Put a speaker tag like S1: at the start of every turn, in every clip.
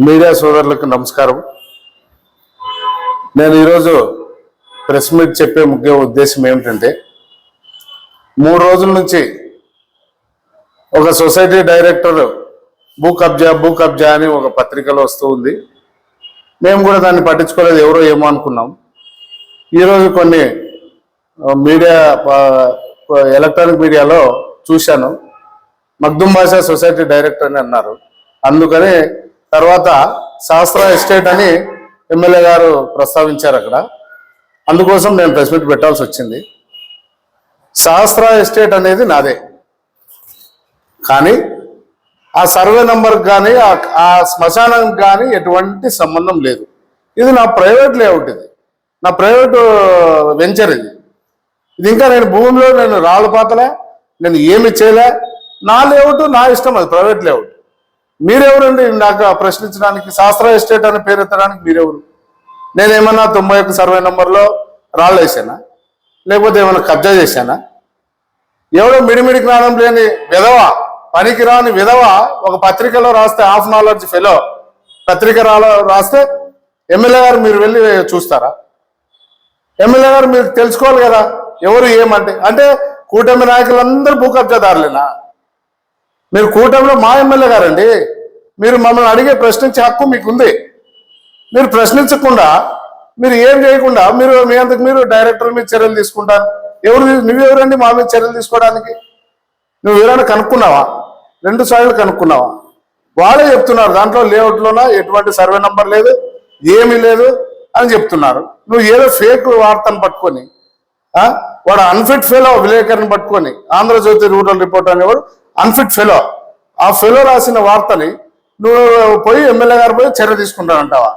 S1: Media సోదరులకు నమస్కారం. నేను ఈరోజు ప్రెస్ మీట్ చెప్పే ముఖ్య ఉద్దేశం ఏమిటంటే మూడు రోజుల నుంచి ఒక సొసైటీ డైరెక్టర్ భూ కబ్జా భూ కబ్జా అని ఒక పత్రికలో వస్తూ ఉంది. మేము కూడా దాన్ని పట్టించుకోలేదు ఎవరో ఏమో అనుకున్నాం. ఈరోజు కొన్ని మీడియా ఎలక్ట్రానిక్ మీడియాలో చూశాను. మగ్దుం భాషా సొసైటీ డైరెక్టర్ అని అన్నారు. అందుకని తర్వాత శాస్త్ర ఎస్టేట్ అని ఎమ్మెల్యే గారు ప్రస్తావించారు అక్కడ. అందుకోసం నేను ప్రెస్ మీట్ పెట్టాల్సి వచ్చింది. శాస్త్ర ఎస్టేట్ అనేది నాదే. కానీ ఆ సర్వే నంబర్కి కానీ ఆ- ఆ శ్మశానానికి కానీ ఎటువంటి సంబంధం లేదు. ఇది నా ప్రైవేట్ లేఅవుట్ ఇది. నా ప్రైవేట్ వెంచర్ ఇది. ఇది ఇంకా నేను భూమిలో నేను రాళ్ళు పాతలే నేను ఏమి చేయలే. నా లేఅవుట్ నా ఇష్టం అది ప్రైవేట్ లేఅవుట్. మీరెవరండి? నాకు ప్రశ్నించడానికి శాస్త్ర ఎస్టేట్ అని పేరు ఎత్తడానికి మీరెవరు? నేనేమన్నా తొంభై ఒక్క సర్వే నెంబర్లో రాళ్ళు వేసానా? లేకపోతే ఏమైనా కబ్జా చేశానా? ఎవడో మిడిమిడి జ్ఞానం లేని విధవ పనికిరాని విధవ ఒక పత్రికలో రాస్తే హాఫ్ నాలెడ్జ్ ఫెలో. పత్రిక రాస్తే ఎమ్మెల్యే గారు మీరు వెళ్ళి చూస్తారా? ఎమ్మెల్యే గారు మీరు తెలుసుకోవాలి కదా ఎవరు ఏమంటే. అంటే కూటమి నాయకులందరూ భూ కబ్జాదారులేనా మీరు కూటమిలో మా ఎమ్మెల్యే గారండి మీరు మమ్మల్ని అడిగే ప్రశ్నించే హక్కు మీకుంది. మీరు ప్రశ్నించకుండా మీరు ఏం చేయకుండా మీరు మీ అంతకు మీరు డైరెక్టర్ మీద చర్యలు తీసుకుంటారు ఎవరు నువ్వెవరండి మా మీద చర్యలు తీసుకోవడానికి? నువ్వు ఎవరైనా కనుక్కున్నావా? రెండు సార్లు కనుక్కున్నావా? వాళ్ళే చెప్తున్నారు దాంట్లో లేఅవుట్లోనా ఎటువంటి సర్వే నంబర్ లేదు ఏమీ లేదు అని చెప్తున్నారు. నువ్వు ఏదో ఫేక్ వార్తను పట్టుకొని వాడు అన్ఫిట్ ఫెయిల్ విలేకరిని పట్టుకొని ఆంధ్రజ్యోతి రూరల్ రిపోర్ట్ అనేవాడు అన్ఫిట్ ఫెలో ఆ ఫెలో రాసిన వార్తని నువ్వు పోయి ఎమ్మెల్యే గారు పోయి చర్య తీసుకుంటానంటావా?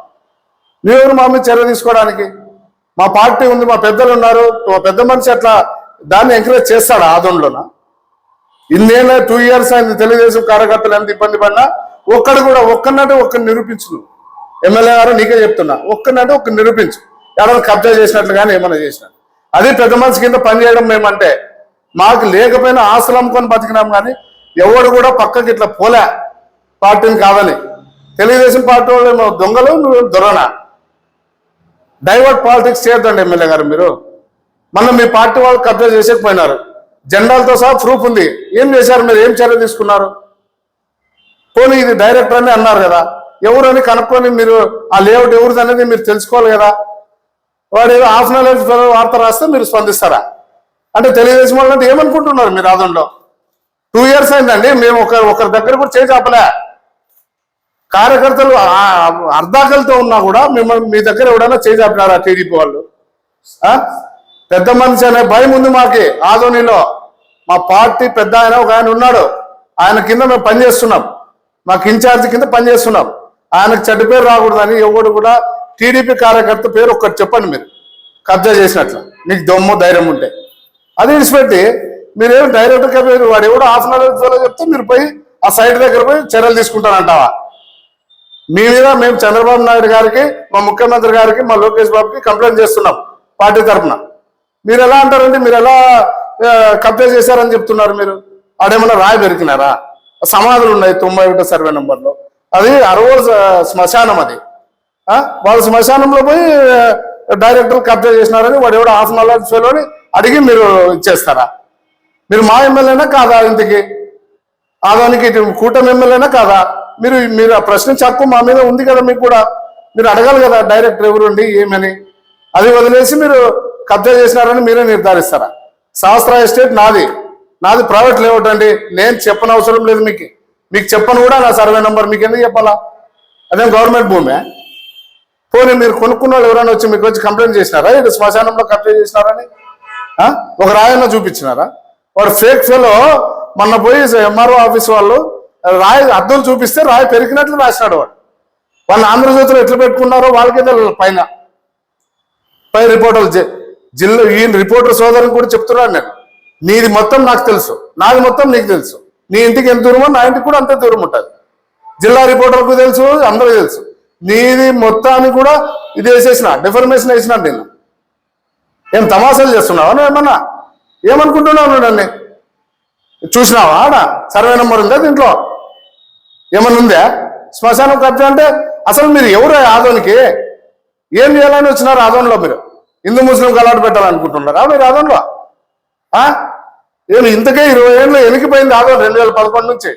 S1: నువ్వెవరు మా మీద చర్య తీసుకోవడానికి? మా పార్టీ ఉంది మా పెద్దలు ఉన్నారు మా పెద్ద మనిషి అట్లా దాన్ని ఎంకరేజ్ చేస్తాడా ఆదంలోన ఇన్నేళ్ళ టూ ఇయర్స్ అయింది తెలుగుదేశం కార్యకర్తలు ఎంత ఇబ్బంది పడినా ఒక్కడు కూడా ఒక్కనంటే ఒక్కరిని నిరూపించు నువ్వు. ఎమ్మెల్యే గారు నీకే చెప్తున్నా ఒక్కనంటే ఒక్క నిరూపించు. ఎవరైనా కబ్జా చేసినట్లు కానీ ఏమైనా చేసినట్టు అది పెద్ద మనిషి కింద పనిచేయడం మేమంటే మాకు లేకపోయినా ఆస్తులు అమ్ముకొని బతికినాం కానీ ఎవడు కూడా పక్కకి ఇట్లా పోలే. పార్టీని కాదని. తెలుగుదేశం పార్టీ వాళ్ళు ఏమో దొంగలు నువ్వు దొరణ డైవర్ట్ పాలిటిక్స్ చేయొద్దండి ఎమ్మెల్యే గారు మీరు. మొన్న మీ పార్టీ వాళ్ళు కబ్జా చేసేకపోయినారు. జెండాలతో సహా ప్రూఫ్ ఉంది. ఏం చేశారు మీరు? ఏం చర్య తీసుకున్నారు? పోనీ ఇది డైరెక్టర్ అని అన్నారు కదా. ఎవరని కనుక్కొని మీరు ఆ లేఅవుట్ ఎవరిది అనేది మీరు తెలుసుకోవాలి కదా. వాడు ఏదో హాఫ్ నాలెడ్జ్ వార్త రాస్తే మీరు స్పందిస్తారా? అంటే తెలుగుదేశం వాళ్ళు అంటే ఏమనుకుంటున్నారు మీరు ఆదంలో టూ ఇయర్స్ అయిందండి. మేము ఒక ఒకరి దగ్గర కూడా చేసి ఆపలే కార్యకర్తలు అర్ధాకలతో ఉన్నా కూడా మిమ్మల్ని మీ దగ్గర ఎవడైనా చేసి ఆపినారా టీడీపీ వాళ్ళు? పెద్ద మనిషి అనే భయం ఉంది మాకి ఆధోనిలో. మా పార్టీ పెద్ద ఆయన ఒక ఆయన ఉన్నాడు. ఆయన కింద మేము పనిచేస్తున్నాం మాకు ఇన్ఛార్జ్ కింద పనిచేస్తున్నాం ఆయనకు చెడ్డ పేరు రాకూడదని ఎవడు కూడా టీడీపీ కార్యకర్త పేరు ఒక్కటి చెప్పండి మీరు. కబ్జా చేసినట్లు. మీకు దొమ్ము ధైర్యం ఉంటే. అది విడిచిపెట్టి మీరేం డైరెక్ట్గా మీరు వాడు ఎవడో హాఫ్ అన్ అవర్ చెప్తే మీరు పోయి ఆ సైట్ దగ్గర పోయి చర్యలు తీసుకుంటానంటావా మీ మీద మేము చంద్రబాబు నాయుడు గారికి మా ముఖ్యమంత్రి గారికి మా లోకేష్ బాబుకి కంప్లైంట్ చేస్తున్నాం పార్టీ తరఫున మీరు ఎలా అంటారండి? మీరు ఎలా కంప్లైంట్ చేశారని చెప్తున్నారు మీరు? ఆడేమన్నా రాయి పెరికినారా సమాధులు ఉన్నాయి తొంభై ఒకటో సర్వే నెంబర్లో. అది అరవో శ్మశానం అది. వాళ్ళ శ్మశానంలో పోయి డైరెక్టర్ కబ్జా చేసినారని వాడు ఎవడో హాఫ్ నాలెడ్జ్ ఫెలోని అడిగి మీరు ఇచ్చేస్తారా? మీరు మా ఎమ్మెల్యేనా కాదా ఇంతకి? ఆదానికి కూటమి ఎమ్మెల్యేనా కాదా? మీరు మీరు ఆ ప్రశ్నించే హక్కు మా మీద ఉంది కదా మీకు కూడా. మీరు అడగాలి కదా డైరెక్ట్ ఎవరుండి ఏమని? అది వదిలేసి మీరు కబ్జా చేసినారని మీరే నిర్ధారిస్తారా? శాస్త్ర ఎస్టేట్ నాది. నాది ప్రైవేట్ లేఅవుట్ అండి. నేను చెప్పని అవసరం లేదు మీకు. మీకు చెప్పను కూడా నా సర్వే నెంబర్ మీకు ఎందుకు చెప్పాలా? అదేం గవర్నమెంట్ భూమే? పోనీ మీరు కొనుక్కున్న వాళ్ళు ఎవరైనా వచ్చి మీకు వచ్చి కంప్లైంట్ చేసినారా? ఇది శ్మశానంలో కబ్జా చేసినారని? ఒక రాయన్న చూపించినారా? వాడు ఫేక్ ఫెలో మొన్న పోయి ఎంఆర్ఓ ఆఫీస్ వాళ్ళు రాయి అద్దం చూపిస్తే రాయి పెరిగినట్లు రాసినాడు వాడు. వాళ్ళు ఆంధ్రజ్యోతిలో ఎట్లా పెట్టుకున్నారో వాళ్ళకే తెలియదు పైన. పై రిపోర్టర్లు జిల్లా ఈయన రిపోర్టర్ సోదరుని కూడా చెప్తున్నాను నేను. నీది మొత్తం నాకు తెలుసు. నాది మొత్తం నీకు తెలుసు. నీ ఇంటికి ఎంత దూరమో నా ఇంటికి కూడా అంతే దూరం ఉంటుంది. జిల్లా రిపోర్టర్కు తెలుసు అందరూ తెలుసు. నీది మొత్తాన్ని కూడా ఇది వేసేసిన డిఫర్మేషన్ వేసినాను నేను. ఏం తమాషాలు చేస్తున్నావా ఏమన్నా? ఏమనుకుంటున్నావు నన్ను? చూసినావా ఆడ? సర్వే నెంబర్ ఉందా దీంట్లో? ఏమన్నా ఉందా? శ్మశానం కబ్జా అంటే అసలు మీరు ఎవరు ఆదోనికి ఏం చేయాలని వచ్చినారు ఆదోన్లో మీరు? హిందూ ముస్లిం కలాట పెట్టాలనుకుంటున్నారా మీరు ఆదోన్లో ఏమి ఇంతకే ఇరవై ఏళ్ళు ఎనికిపోయింది ఆదోన్ రెండు వేల పదకొండు నుంచి?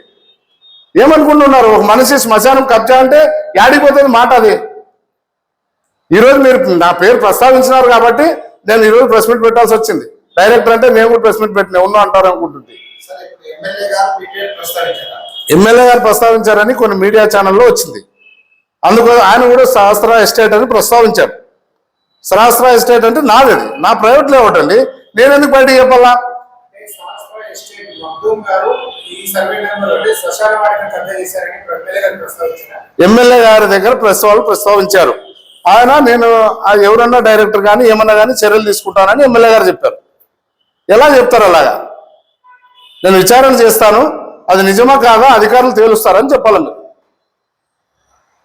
S1: ఏమనుకుంటున్నారు? ఒక మనిషి శ్మశానం కబ్జా అంటే యాడిపోతుంది మాట అది. ఈరోజు మీరు నా పేరు ప్రస్తావించినారు కాబట్టి నేను ఈరోజు ప్రెస్ మీట్ పెట్టాల్సి వచ్చింది. డైరెక్టర్ అంటే మేము కూడా ప్రెస్ మీట్ పెట్టినా ఉన్నా అంటారు అనుకుంటుంది.
S2: ఎమ్మెల్యే గారు
S1: ప్రస్తావించారని కొన్ని మీడియా ఛానల్లో వచ్చింది. అందుకు ఆయన కూడా సహస్ర ఎస్టేట్ అని ప్రస్తావించారు. సహస్ర ఎస్టేట్ అంటే నాది నా ప్రైవేట్ లేఅవుట్ అండి నేను ఎందుకు బయట చెప్పాలా
S2: ఎమ్మెల్యే గారు
S1: దగ్గర ప్రెస్ వాళ్ళు ప్రస్తావించారు. ఆయన నేను ఆ ఎవరన్నా డైరెక్టర్ కానీ ఏమన్నా కానీ చర్యలు తీసుకుంటానని ఎమ్మెల్యే గారు చెప్పారు. ఎలా చెప్తారు అలాగా? నేను విచారణ చేస్తాను అది నిజమా కాదా? అధికారులు తేలుస్తారని చెప్పాలని మీరు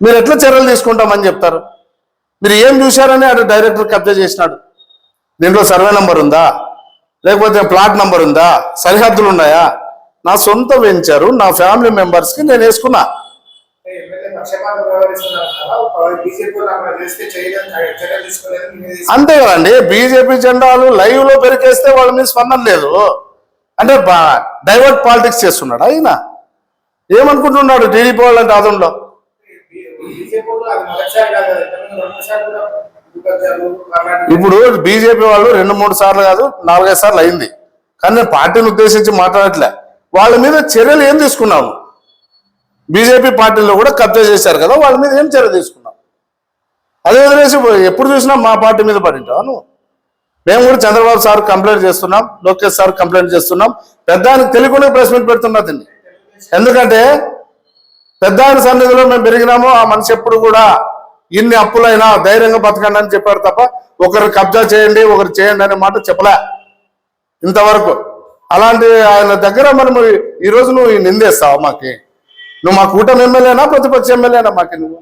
S1: మీరు ఎట్లా చర్యలు తీసుకుంటామని చెప్తారు? మీరు ఏం చూశారని అటు డైరెక్టర్ కబ్జా చేసినాడు? దీంట్లో సర్వే నంబర్ ఉందా? లేకపోతే ప్లాట్ నంబర్ ఉందా? సరిహద్దులు ఉన్నాయా? నా సొంత వెంచరు నా ఫ్యామిలీ మెంబర్స్కి నేను వేసుకున్నా.
S2: అంటే వ్యవహరిస్తున్నారు.
S1: అంతే కదండి బీజేపీ జెండాలు లైవ్లో పెరికేస్తే వాళ్ళ మీద స్పందన లేదు. అంటే డైవర్ట్ పాలిటిక్స్ చేస్తున్నాడు ఆయన ఏమనుకుంటున్నాడు టీడీపీ
S2: వాళ్ళు అది మొదటిసారి కాదు కదా ఇంతకుముందు రెండు సార్లు కూడా భూకబ్జాలు అలాంటివి
S1: ఇప్పుడు బీజేపీ వాళ్ళు రెండు మూడు సార్లు కాదు నాలుగైదు సార్లు అయింది. కానీ నేను పార్టీని ఉద్దేశించి మాట్లాడట్లే. వాళ్ళ మీద చర్యలు ఏం తీసుకున్నాము బీజేపీ పార్టీలో కూడా కబ్జా చేశారు కదా వాళ్ళ మీద ఏం చర్య తీసుకున్నాం అదే వదిలేసి ఎప్పుడు చూసినా మా పార్టీ మీద పడింటావా నువ్వు? మేము కూడా చంద్రబాబు సార్ కంప్లైంట్ చేస్తున్నాం లోకేష్ సార్ కంప్లైంట్ చేస్తున్నాం. పెద్ద ఆయనకు తెలియకుండా ప్రెస్ మీట్ పెడుతున్నదండి ఎందుకంటే పెద్ద ఆయన సన్నిధిలో మేము పెరిగినాము ఆ మనిషి ఎప్పుడు కూడా ఇన్ని అప్పులైనా ధైర్యంగా బతకండి అని చెప్పారు తప్ప ఒకరు కబ్జా చేయండి ఒకరు చేయండి అనే మాట చెప్పలే ఇంతవరకు. అలాంటి ఆయన దగ్గర మనం ఈ రోజు నువ్వు నిందేస్తావు మాకి? నువ్వు మా కూటమి ఎమ్మెల్యేనా ప్రతిపక్ష ఎమ్మెల్యేనా మాకి నువ్వు?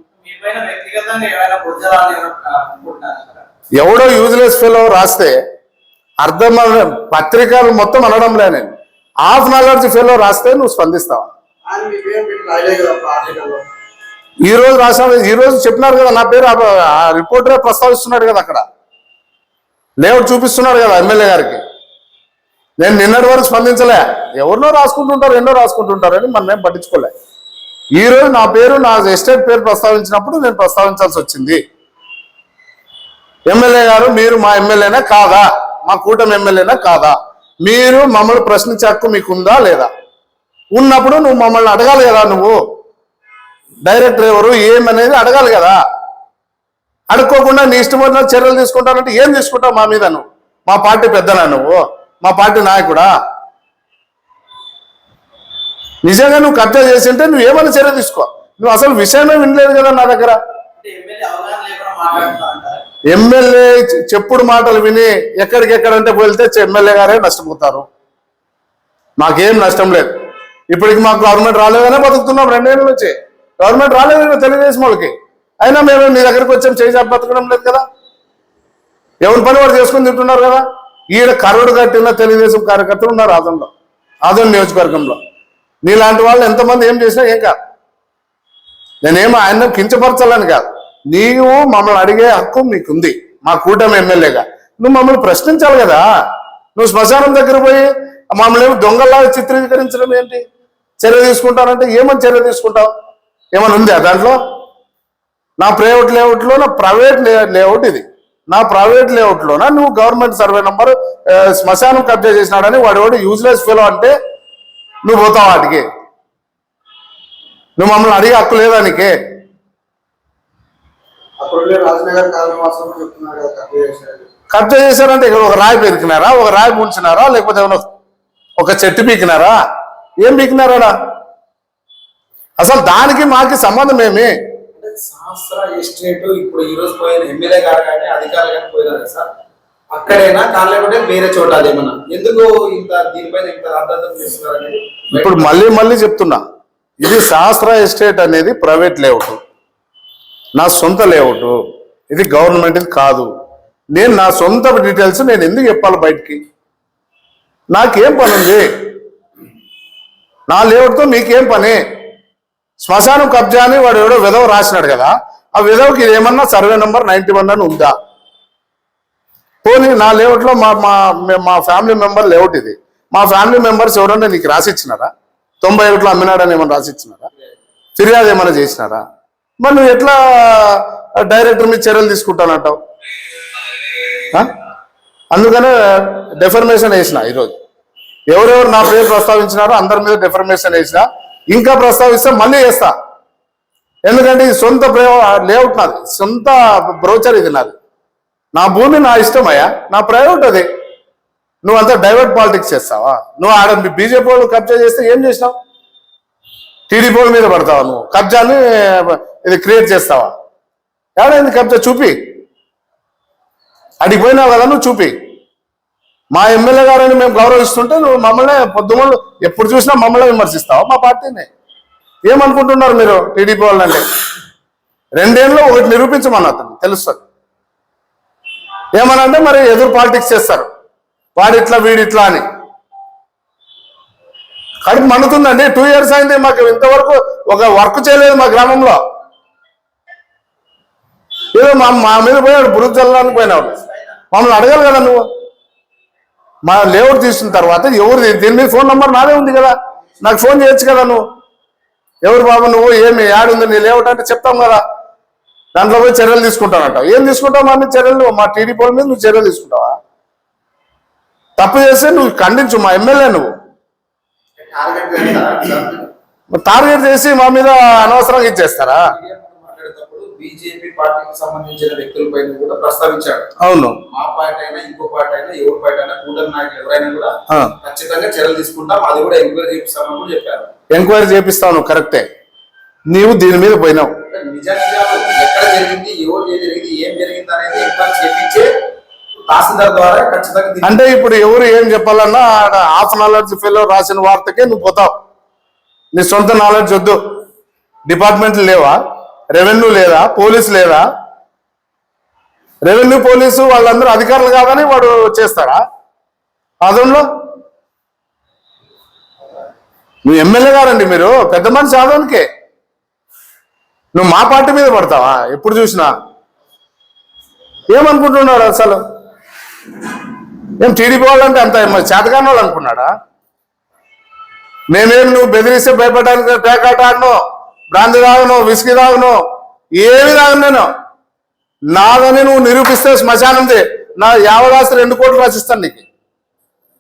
S1: ఎవడో యూజ్లెస్ ఫెలో రాస్తే అర్థం పత్రికలు మొత్తం అనడంలే నేను. హాఫ్ నాలెడ్జ్ ఫెలో రాస్తే నువ్వు స్పందిస్తావా? ఈ రోజు రాసిన ఈ రోజు చెప్పినారు కదా నా పేరు రిపోర్టరే ప్రస్తావిస్తున్నాడు కదా అక్కడ. లేఅవుట్ చూపిస్తున్నాడు కదా ఎమ్మెల్యే గారికి. నేను నిన్నటి వరకు స్పందించలే. ఎవరినో రాసుకుంటుంటారు ఎన్నో రాసుకుంటుంటారు అని మనం ఏం పట్టించుకోలే. ఈరోజు నా పేరు నా ఎస్టేట్ పేరు ప్రస్తావించినప్పుడు నేను ప్రస్తావించాల్సి వచ్చింది. ఎమ్మెల్యే గారు మీరు మా ఎమ్మెల్యేనా కాదా? మా కూటమి ఎమ్మెల్యేనా కాదా? మీరు మమ్మల్ని ప్రశ్నించే హక్కు మీకుందా లేదా? ఉన్నప్పుడు నువ్వు మమ్మల్ని అడగాలి కదా నువ్వు? డైరెక్టర్ ఎవరు ఏమనేది అడగాలి కదా? అడుక్కోకుండా నీ ఇష్టమైన చర్యలు తీసుకుంటానంటే ఏం తీసుకుంటావు మా మీద నువ్వు? మా పార్టీ పెద్దనా నువ్వు? మా పార్టీ నాయకుడా? నిజంగా నువ్వు కబ్జా చేసి ఉంటే నువ్వు ఏమైనా చర్య తీసుకో. నువ్వు అసలు విషయమే వినలేదు కదా నా దగ్గర.
S3: ఎమ్మెల్యే
S1: చెప్పుడు మాటలు విని ఎక్కడికెక్కడంటే వెళ్తే ఎమ్మెల్యే గారే నష్టపోతారు. మాకేం నష్టం లేదు. ఇప్పటికి మాకు గవర్నమెంట్ రాలేదనే బతుకుతున్నాం రెండేళ్ళ నుంచి. గవర్నమెంట్ రాలేదు కదా తెలుగుదేశం వాళ్ళకి. అయినా మేము మీ దగ్గరికి వచ్చాం చేసే బతకడం లేదు కదా. ఎవరి పని వాడు చేసుకుని తింటున్నారు కదా. ఈడ కరుడు కట్టిన తెలుగుదేశం కార్యకర్తలు ఉన్నారు ఆదంలో ఆదం నియోజకవర్గంలో. నీలాంటి వాళ్ళు ఎంతమంది ఏం చేసినా ఏం కాదు. నేనేమో ఆయన కించపరచాలని కాదు. నీవు మమ్మల్ని అడిగే హక్కు మీకుంది. మా కూటమి ఎమ్మెల్యేగా. నువ్వు మమ్మల్ని ప్రశ్నించాలి కదా. నువ్వు శ్మశానం దగ్గర పోయి మమ్మల్ని ఏమి దొంగల్లాగా చిత్రీకరించడం ఏంటి? చర్య తీసుకుంటానంటే ఏమని చర్య తీసుకుంటావు? ఏమని ఉందా దాంట్లో? నా ప్రైవేట్ లేఅవుట్లో నా ప్రైవేట్ లేఅవుట్ ఇది. నా ప్రైవేట్ లేఅవుట్లోనా? నువ్వు గవర్నమెంట్ సర్వే నంబర్ శ్మశానం కబ్జా చేసినాడని వాడి వాడు యూజ్లెస్ ఫెలో అంటే నువ్వు పోతావు వాటికి? నువ్వు మమ్మల్ని అడిగే హక్కు లేదా నీకే?
S2: కబ్జా చేశారు
S1: కబ్జా చేశారంటే ఇక్కడ ఒక రాయి పెరికినారా ఒక రాయి ముంచినారా లేకపోతే ఏమైనా ఒక చెట్టు పీకినారా? ఏం పీకినారా అసలు దానికి మాకి సంబంధం ఏమి?
S4: శాస్త్ర ఎస్టేట్ ఇప్పుడు ఈ రోజు పోయిన ఎమ్మెల్యే గారు కానీ అధికారులు కానీ పోయినారు సార్? అక్కడైనా? కాలేకుంటే వేరే చోట అదేమన్నా? ఎందుకు ఇంత దీనిపైన ఇంత రాద్ధాంతం చేస్తున్నారు
S1: ఇప్పుడు మళ్ళీ మళ్ళీ చెప్తున్నా. ఇది శాస్త్ర ఎస్టేట్ అనేది ప్రైవేట్ లేఅవుట్. నా సొంత లేఅవుట్. ఇది గవర్నమెంట్ కాదు. నేను నా సొంత డీటెయిల్స్ నేను ఎందుకు చెప్పాలి బయటికి? నాకేం పని ఉంది నా లేఅవుట్తో మీకేం పని? శ్మశానం కబ్జా అని వాడు ఎవడో విధవ రాసినాడు కదా. ఆ విధవకి ఏమన్నా సర్వే నెంబర్ నైన్టీ వన్ అని ఉందా? పోనీ నా లేఅవుట్లో మా మా మా ఫ్యామిలీ మెంబర్ లేఅవుట్ ఇది. మా ఫ్యామిలీ మెంబర్స్ ఎవరన్నా నీకు రాసిచ్చినారా? తొంభై ఒకటిలో అమ్మినాడని ఏమైనా రాసిచ్చినారా? ఫిర్యాదు ఏమైనా చేసినారా? మరి నువ్వు ఎట్లా డైరెక్టర్ మీద చర్యలు తీసుకుంటానంటావు? అందుకనే డెఫర్మేషన్ వేసిన ఈరోజు. ఎవరెవరు నా పేరు ప్రస్తావించినారో అందరి మీద డెఫర్మేషన్ వేసిన. ఇంకా ప్రస్తావిస్తే మళ్ళీ వేస్తా. ఎందుకంటే ఇది సొంత లేఅవుట్ నాది. సొంత బ్రోచర్ ఇది నాది. నా భూమి నా ఇష్టమయ్యా నా ప్రైవేట్ అది. నువ్వు అంతా డైవర్ట్ పాలిటిక్స్ చేస్తావా? నువ్వు ఆడ బీజేపీ వాళ్ళు కబ్జా చేస్తే ఏం చేసినావు? టీడీపీ వాళ్ళ మీద పడతావా నువ్వు? కబ్జాని ఇది క్రియేట్ చేస్తావా? ఏడైంది కబ్జా చూపి. అడిగి పోయినావు కదా నువ్వు చూపి. మా ఎమ్మెల్యే గారిని మేము గౌరవిస్తుంటే నువ్వు మమ్మల్ని పొద్దుమలు ఎప్పుడు చూసినా మమ్మల్ని విమర్శిస్తావా మా పార్టీని? ఏమనుకుంటున్నారు మీరు టీడీపీ వాళ్ళంటే రెండేళ్ళు ఒకటి నిరూపించమన్నా అతను తెలుస్తుంది. ఏమనంటే మరి ఎదురు పాలిటిక్స్ చేస్తారు. వాడిట్లా వీడిట్లా అని. కడుపు మండుతుందండి. టూ ఇయర్స్ అయింది మాకు ఇంతవరకు ఒక వర్క్ చేయలేదు మా గ్రామంలో. ఏదో మా మా మీద పోయాడు బురుజు చల్లడానికి పోయినాడు. మమ్మల్ని అడగాలి కదా నువ్వు? మా లేఅవుట్ తీసిన తర్వాత ఎవరు దీని మీద ఫోన్ నంబర్ నాదే ఉంది కదా. నాకు ఫోన్ చేయొచ్చు కదా నువ్వు? ఎవరు బాబు నువ్వు? ఏమి యాడుంది నీ లేఅవుట్ అంటే చెప్తాం కదా. దాంట్లో పోయి చర్యలు తీసుకుంటానంట. ఏం తీసుకుంటావు మా మీద చర్యలు మా టీడీపీ మీద నువ్వు చర్యలు తీసుకుంటావా? తప్పు చేస్తే నువ్వు ఖండించు మా ఎమ్మెల్యే నువ్వు.
S3: టార్గెట్
S1: చేసి మా మీద అనవసరంగా ఇచ్చేస్తారా?
S4: బీజేపీ పార్టీకి సంబంధించిన వ్యక్తులపై కూడా ప్రస్తావించాడు
S1: అవును.
S4: మా పార్టీ అయినా ఇంకో పార్టీ అయినా ఎవరి పార్టీ అయినా కూటమి నాయకులు ఎవరైనా కూడా. ఖచ్చితంగా చర్యలు తీసుకుంటాం అది కూడా ఎంక్వైరీ చేపిస్తామని కూడా చెప్పారు.
S1: ఎంక్వైరీ చేపిస్తావు నువ్వు కరెక్టే. నీవు దీని మీద పోయినావు.
S4: అంటే ఎక్కడ జరిగింది ఎవరు జరిగింది ఏం జరిగింది అనేది ఎంక్వైరీ తహసీల్దార్ ద్వారా ఖచ్చితంగా
S1: అంటే ఇప్పుడు ఎవరు ఏం చెప్పాలన్నా హాఫ్ నాలెడ్జ్ ఫెలో రాసిన వార్తకే నువ్వు పోతావు. నీ సొంత నాలెడ్జ్ వద్దు. డిపార్ట్మెంట్లు లేవా? రెవెన్యూ లేదా? పోలీస్ లేదా? రెవెన్యూ పోలీసు వాళ్ళందరూ అధికారులు కాదని వాడు చేస్తాడా? ఆదంలో నువ్వు ఎమ్మెల్యే గారండి మీరు పెద్ద మనిషి ఆదోనికి. నువ్వు మా పార్టీ మీద పడతావా? ఎప్పుడు చూసినా? ఏమనుకుంటున్నాడు అసలు? ఏం టీడీపీ వాళ్ళంటే అంత చేతకాని వాళ్ళు అనుకున్నాడా? మేమేం నువ్వు బెదిరిస్తే భయపడడానికి పేకాట ఆడను బ్రాంతి తాగను విస్కీ తాగను ఏమి తాగను నేను. నాదని నువ్వు నిరూపిస్తే శ్మశానంది నా యావదాస్తి రెండు కోట్లు రాసిస్తాను నీకు.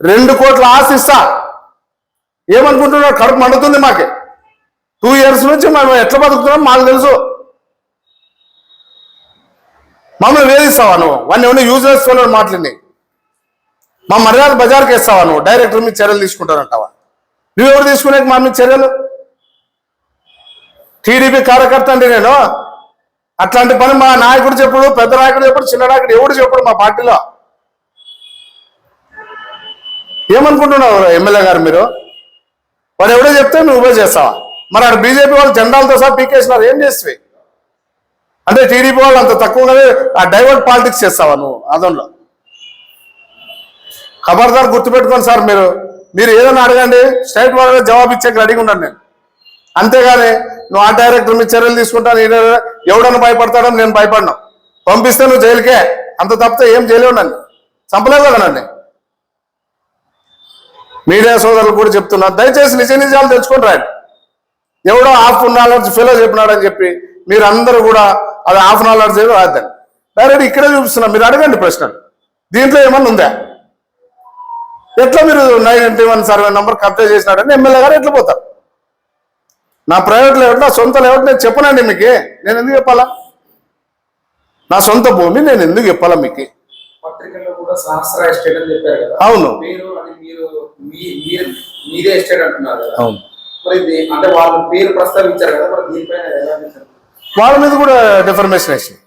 S1: రెండు కోట్ల ఆస్తి ఇస్తా. ఏమనుకుంటున్నావు కడుపు మండుతుంది మాకే. టూ ఇయర్స్ నుంచి మేము ఎట్లా బతుకుతున్నాం మాకు తెలుసు. మమ్మల్ని వేధిస్తావా నువ్వు? వాడిని ఏమైనా యూజ్ ఫోన్ మాటలని మా మర్యాద బజార్కి వేస్తావా నువ్వు? డైరెక్టర్ మీద చర్యలు తీసుకుంటానంటావా? నువ్వెవరు తీసుకునే మా మీద చర్యలు? టీడీపీ కార్యకర్త అండి నేను. అట్లాంటి పని మా నాయకుడు చెప్పుడు పెద్ద నాయకుడు చెప్పుడు చిన్న నాయకుడు ఎవడు చెప్పుడు మా పార్టీలో. ఏమనుకుంటున్నావు ఎమ్మెల్యే గారు మీరు? వాడు ఎవడో చెప్తే నువ్వు చేస్తావా? మరి అక్కడ బీజేపీ వాళ్ళు జెండాలతో సహా పీకేసినారు. ఏం చేస్తే అంటే టీడీపీ వాళ్ళు అంత తక్కువగానే ఆ డైవర్ట్ పాలిటిక్స్ చేస్తావా నువ్వు? అదంలో ఖబర్దార్ గుర్తుపెట్టుకోండి సార్ మీరు. మీరు ఏదైనా అడగండి. స్టేట్ వాళ్ళగా జవాబు ఇచ్చే రెడీగా ఉండండి నేను. అంతేగాని నువ్వు ఆ డైరెక్టర్ మీద చర్యలు తీసుకుంటాను ఎవడన్నా భయపడతాడో నేను భయపడినా. పంపిస్తే నువ్వు జైలుకే. అంత తప్పితే ఏం చేయలేవు నన్ను చంపలేదు కదా నన్ను. మీడియా సోదరులు కూడా చెప్తున్నా దయచేసి నిజ నిజాలు తెచ్చుకొని రాయండి. ఎవడో హాఫ్ నాలెడ్జ్ ఫెలో చెప్పినాడని చెప్పి మీరు అందరూ కూడా అది హాఫ్ నాలెడ్జ్ ఏదో రాద్దండి డైరెక్ట్ ఇక్కడే చూపిస్తున్నా మీరు అడగండి ప్రశ్నలు. దీంట్లో ఏమన్నా ఉందా? ఎట్లా మీరు నైన్టీ వన్ సర్వే నంబర్ కబ్జా చేసినాడని ఎమ్మెల్యే గారు ఎట్లా పోతారు? నా ప్రైవేట్ లేఅవుట్ నా సొంత లేఅవుట్ నేను చెప్పనండి మీకు. నేను ఎందుకు చెప్పాలా? నా సొంత భూమి నేను ఎందుకు చెప్పాలా మీకు?
S4: అని
S1: అవును. అవును.
S4: అంటే వాళ్ళ పేరు ప్రస్తావించారు కదా మరి దీనిపైన
S1: వాళ్ళ మీద కూడా డిఫర్మేషన్ వేసింది.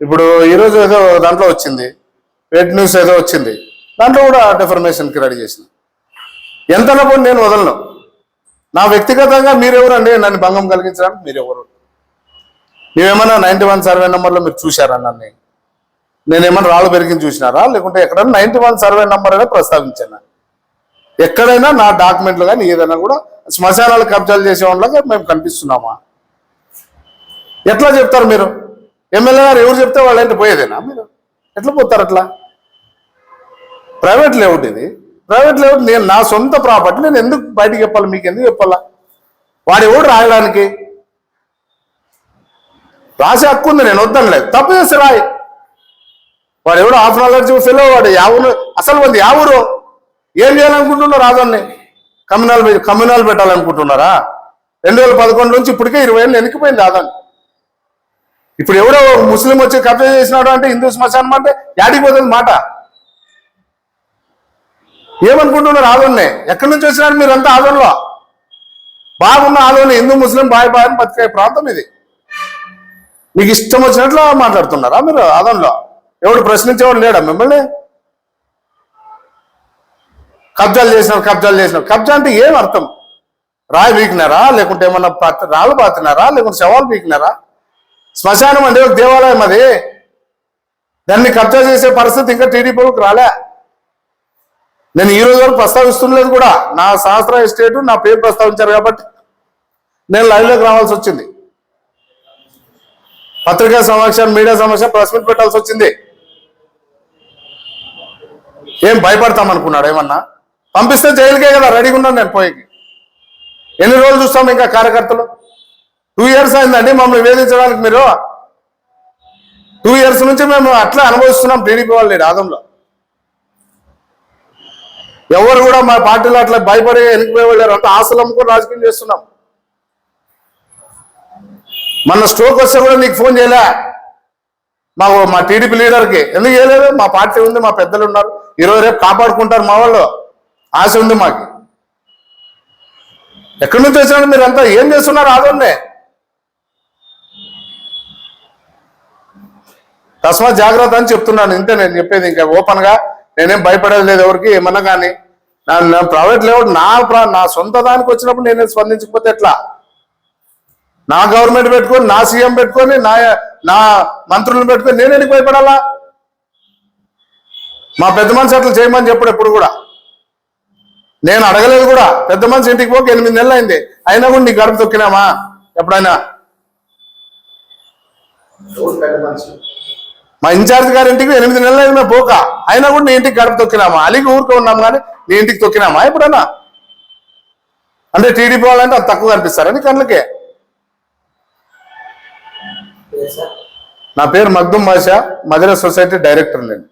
S1: ఇప్పుడు ఈరోజు ఏదో దాంట్లో వచ్చింది రెడ్ న్యూస్ ఏదో వచ్చింది దాంట్లో కూడా డిఫర్మేషన్కి రెడీ చేసింది. ఎంత పోనీ నేను వదలను. నా వ్యక్తిగతంగా మీరెవరండి నన్ను భంగం కలిగించడానికి మీరెవరు? నీవేమన్నా నైన్టీ వన్ సర్వే నెంబర్లో మీరు చూశారా నన్ను? నేనేమన్నా రాళ్ళు పెరిగింది చూసినారా? లేకుంటే ఎక్కడైనా నైన్టీ వన్ సర్వే నెంబర్ అనేది ప్రస్తావించాను? ఎక్కడైనా నా డాక్యుమెంట్లు కానీ ఏదైనా కూడా శ్మశానాలు కబ్జాలు చేసే వాళ్ళగా మేము కనిపిస్తున్నామా? ఎట్లా చెప్తారు మీరు? ఎమ్మెల్యే గారు ఎవరు చెప్తే వాళ్ళు ఏంటి పోయేదేనా మీరు? ఎట్లా పోతారు అట్లా? ప్రైవేట్ లేఅవుట్ ఇది. ప్రైవేట్ లేఅవుట్ నేను నా సొంత ప్రాపర్టీ నేను ఎందుకు బయటకు చెప్పాలి? మీకు ఎందుకు చెప్పాలా? వాడు ఎవడు రాయడానికి? రాసే హక్కు ఉంది నేను వద్దనలేదు తప్పు చేస్తే రాయి. వాడు ఎవడు హాఫ్ నాలెడ్జ్ ఫెలో వాడు యావరు అసలు మంది యావరు? ఏం చేయాలనుకుంటున్నావు రాజాన్ని? కమ్యూనల్ కమ్యూనల్ పెట్టాలనుకుంటున్నారా? రెండు వేల పదకొండు నుంచి ఇప్పటికే ఇరవై ఏళ్ళు వెనక్కిపోయింది ఆదాన్ని ఇప్పుడు ఎవడో ముస్లిం వచ్చి కబ్జా చేసినాడు అంటే హిందూ శ్మశానం అంటే యాడికి పోతుంది మాట? ఏమనుకుంటున్నారు ఆదోన్నే? ఎక్కడి నుంచి వచ్చినారు మీరంతా ఆదోన్లో? బాగున్న ఆదోని హిందూ ముస్లిం బాయ్ బాయ్ అని బతికే ప్రాంతం ఇది. మీకు ఇష్టం వచ్చినట్లు మాట్లాడుతున్నారా మీరు ఆదంలో ఎవడు ప్రశ్నించేవాడు లేడా మిమ్మల్ని? కబ్జాలు చేసినారు కబ్జాలు చేసినారు కబ్జా అంటే ఏం అర్థం? రాయి పీకినారా లేకుంటే ఏమన్నా పాత- రాళ్ళు పాతినారా? లేకుంటే శవాలు పీకినారా శ్మశానం అంటే ఒక దేవాలయం అది. దాన్ని కబ్జా చేసే పరిస్థితి ఇంకా టీడీపీకి రాలే. నేను ఈ రోజు వరకు ప్రస్తావిస్తుండలేదు కూడా. నా శాస్త్ర ఎస్టేట్ నా పేరు ప్రస్తావించారు కాబట్టి నేను లైవ్లోకి రావాల్సి వచ్చింది. పత్రికా సమావేశం మీడియా సమావేశం ప్రెస్ మీట్ పెట్టాల్సి వచ్చింది. ఏం భయపడతాం అనుకున్నాడు ఏమన్నా? పంపిస్తే జైలుకే కదా రెడీగా ఉన్నాను నేను పోయేకి ఎన్ని రోజులు చూస్తాం ఇంకా కార్యకర్తలు? టూ ఇయర్స్ అయిందండి మమ్మల్ని వేధించడానికి మీరు. టూ ఇయర్స్ నుంచి మేము అట్లా అనుభవిస్తున్నాం టీడీపీ వాళ్ళు రాదంలో ఆదంలో ఎవరు కూడా మా పార్టీలో అట్లా భయపడి వెనక్కిపోయి వెళ్ళారు అంటే ఆశలు అమ్ముకుని రాజకీయం చేస్తున్నాం. మన స్ట్రోక్ వస్తే కూడా నీకు ఫోన్ చేయలే. మా మా టీడీపీ లీడర్కి. ఎందుకు చేయలేదు? మా పార్టీ ఉంది మా పెద్దలు ఉన్నారు. ఈరోజు రేపు కాపాడుకుంటారు మా వాళ్ళు. ఆశ ఉంది మాకు. ఎక్కడి నుంచి వచ్చినారు మీరు ఏం చేస్తున్నారు ఆదోన్నే? తస్మాత్ జాగ్రత్త అని చెప్తున్నాను ఇంతే నేను చెప్పేది ఇంకా ఓపెన్గా. నేనేం భయపడేది లేదు ఎవరికి ఏమన్నా కానీ. నా ప్రైవేట్ లేవు నా ప్రా- నా సొంత దానికి వచ్చినప్పుడు నేనే స్పందించకపోతే ఎట్లా? నా గవర్నమెంట్ పెట్టుకొని నా సీఎం పెట్టుకొని నా నా మంత్రులను పెట్టుకొని నేను ఎందుకు భయపడాలా? మా పెద్ద మనిషి అట్లా చేయమని చెప్పడు ఎప్పుడు కూడా. నేను అడగలేదు కూడా. పెద్ద మనిషి ఇంటికి పోక ఎనిమిది నెలలు అయింది. అయినా కూడా నీ గడుపు తొక్కినామా? ఎప్పుడైనా? మా ఇన్ఛార్జ్ గారి ఇంటికి ఎనిమిది నెలలు మేము పోక. అయినా కూడా నీ ఇంటికి గడప తొక్కినామా? అలిగి ఊరుకో ఉన్నాం కానీ నీ ఇంటికి తొక్కినామా? ఎప్పుడన్నా? అంటే టీడీపీ వాళ్ళంటే అది తక్కువ కనిపిస్తారా నీ కళ్ళకే? నా పేరు మగ్దుమ్ బాషా. మదిరా సొసైటీ డైరెక్టర్ నేను.